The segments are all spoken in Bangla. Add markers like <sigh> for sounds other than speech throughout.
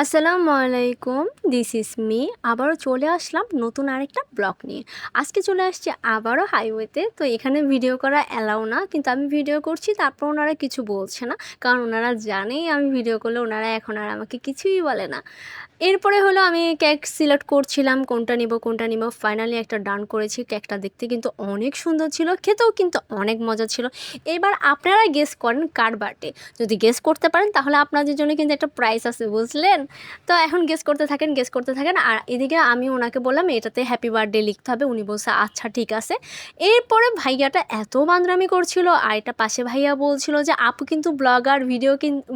আসসালামু আলাইকুম দিস ইজ মি আবারও চলে আসলাম নতুন আরেকটা ব্লগ নিয়ে। আজকে চলে আসছি আবারও হাইওয়েতে তো এখানে ভিডিও করা অ্যালাউ না, কিন্তু আমি ভিডিও করছি, তারপর ওনারা কিছু বলছে না, কারণ ওনারা জানেই আমি ভিডিও করলে ওনারা এখন আর আমাকে কিছুই বলে না। এরপরে হলো আমি কেক সিলেক্ট করছিলাম, কোনটা নিব কোনটা নিব। ফাইনালি একটা ডান করেছি কেকটা দেখতে কিন্তু অনেক সুন্দর ছিল, খেতেও কিন্তু অনেক মজা ছিল। এবার আপনারা গেস করেন কার বার্থডে যদি গেস করতে পারেন, তাহলে আপনাদের জন্য কিন্তু একটা প্রাইস আছে, বুঝলেন? তো এখন গেস করতে থাকেন গেস করতে থাকেন। আর এদিকে আমি ওনাকে বললাম, এটাতে হ্যাপি বার্থডে লিখতে হবে। উনি বলছে আচ্ছা ঠিক আছে। এরপরে ভাইয়াটা এত বান্দরামি করছিল, আর এটা পাশে ভাইয়া বলছিল যে, আপু কিন্তু ব্লগার ভিডিও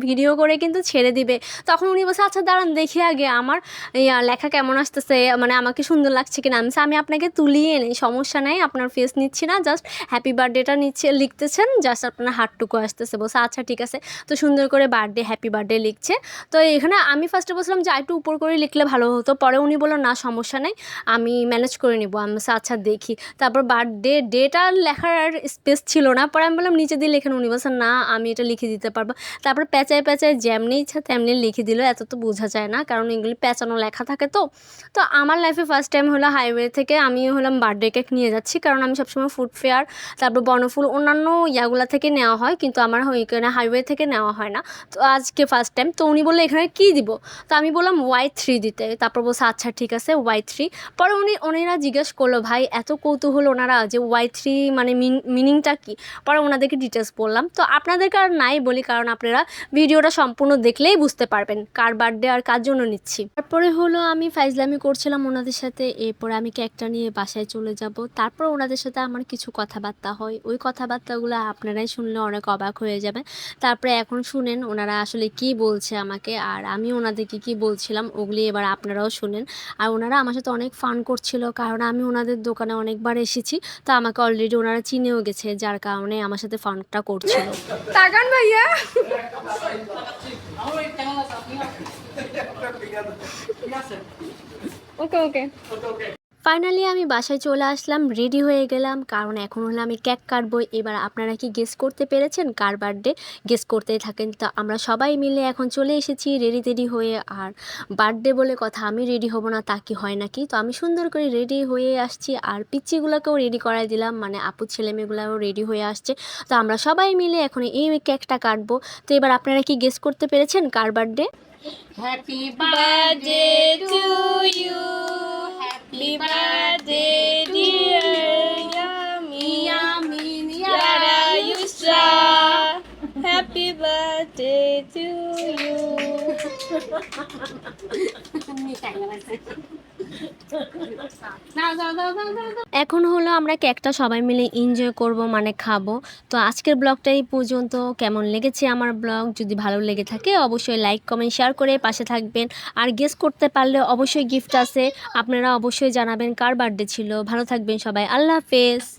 ভিডিও করে কিন্তু ছেড়ে দিবে। তখন উনি বলছে আচ্ছা দাঁড়ান, দেখি আগে আমার লেখা কেমন আসতেছে মানে আমাকে সুন্দর লাগছে কিনা? আমি আমি আপনাকে তুলিয়ে নেই, সমস্যা নেই, আপনার ফেস নিচ্ছি না জাস্ট হ্যাপি বার্থডেটা নিচ্ছে, লিখতেছেন জাস্ট আপনার হাতটুকু আসতেছে। বলছে আচ্ছা ঠিক আছে। তো সুন্দর করে বার্থডে হ্যাপি বার্থডে লিখছে। তো এখানে আমি ফার্স্টে বলছিলাম যে একটু উপর করে লিখলে ভালো হতো। পরে উনি বলল, না, সমস্যা নেই, আমি ম্যানেজ করে নিব। আমি আচ্ছা দেখি। তারপর বার্থডে ডেটা লেখার আর স্পেস ছিল না। পরে আমি বললাম, নিচে দিয়ে লেখেন উনি। বলছেন না, আমি এটা লিখে দিতে পারব। তারপর প্যাঁচায় প্যাঁচায় যেমনি ইচ্ছা তেমনি লিখে দিল, এত তো বোঝা যায় না, কারণ এগুলি প্যাঁচানো লেখা থাকে তো। তো আমার লাইফে ফার্স্ট টাইম হলো হাইওয়ে থেকে আমি হলাম বার্থডে কেক নিয়ে যাচ্ছি, কারণ আমি সবসময় ফুড ফেয়ার তারপর বনফুল অন্যান্য ইয়াগুলা থেকে নেওয়া হয়, কিন্তু আমার ওইখানে হাইওয়ে থেকে নেওয়া হয় না। তো আজকে ফার্স্ট টাইম তো উনি বলল, এখানে কী দিব? তো আমি বললাম ওয়াই থ্রি দিতে। তারপর বলছে আচ্ছা ঠিক আছে ওয়াই থ্রি পরে উনি, ওনারা জিজ্ঞেস করল, ভাই, এত কৌতূহল ওনারা যে ওয়াই থ্রি মানে মিনিংটা কী? পরে ওনাদেরকে ডিটেলস বললাম। তো আপনাদেরকে আর নাই বলি, কারণ আপনারা ভিডিওটা সম্পূর্ণ দেখলেই বুঝতে পারবেন কার বার্থডে আর কার জন্য নিচ্ছি। তারপরে হলো, আমি ফাইজলামি করছিলাম ওনাদের সাথে, এরপরে আমি কেকটা নিয়ে বাসায় চলে যাব। তারপর ওনাদের সাথে আমার কিছু কথাবার্তা হয়। ওই কথাবার্তাগুলো আপনারাই শুনলে অনেক অবাক হয়ে যাবে তারপরে এখন শুনেন ওনারা আসলে কি বলছে আমাকে, আর আমি ওনাদেরকে কি বলছিলাম ওগুলি এবার আপনারাও শুনেন। আর ওনারা আমার সাথে অনেক ফান করছিল কারণ আমি ওনাদের দোকানে অনেকবার এসেছি তো আমাকে অলরেডি ওনারা চিনেও গেছে যার কারণে আমার সাথে ফানটা করছিল। তাকান ভাইয়া! ওকে ওকে। ফাইনালি আমি বাসায় চলে আসলাম রেডি হয়ে গেলাম। কারণ এখন হলো আমি কেক কাটবো। এবার আপনারা কি গেস করতে পেরেছেন? কার বার্থডে গেস করতেই থাকেন। তো আমরা সবাই মিলে এখন চলে এসেছি রেডি টেডি হয়ে। আর বার্থডে বলে কথা, আমি রেডি হব না, তা কি হয় নাকি? তো আমি সুন্দর করে রেডি হয়ে আসছি। আর পিচ্চিগুলোকেও রেডি করাই দিলাম। মানে আপু ছেলে মেয়েগুলোও রেডি হয়ে আসছে। তো আমরা সবাই মিলে এখন এই কেকটা কাটবো। তো এবার আপনারা কি গেস করতে পেরেছেন? কার birthday Happy birthday to you. Happy birthday, dear Yummy, yummy, Yara Yusra. Happy birthday to you. <laughs> এখন হলো আমরা কেকটা সবাই মিলে এনজয় করব মানে খাব। তো আজকের ব্লগটা এই পর্যন্ত। কেমন লেগেছে আমার ব্লগ? যদি ভালো লেগে থাকে, অবশ্যই লাইক কমেন্ট শেয়ার করে পাশে থাকবেন। আর গেস করতে পারলে অবশ্যই গিফট আছে। আপনারা অবশ্যই জানাবেন কার বার্থডে ছিল। ভালো থাকবেন সবাই। আল্লাহ হাফেজ।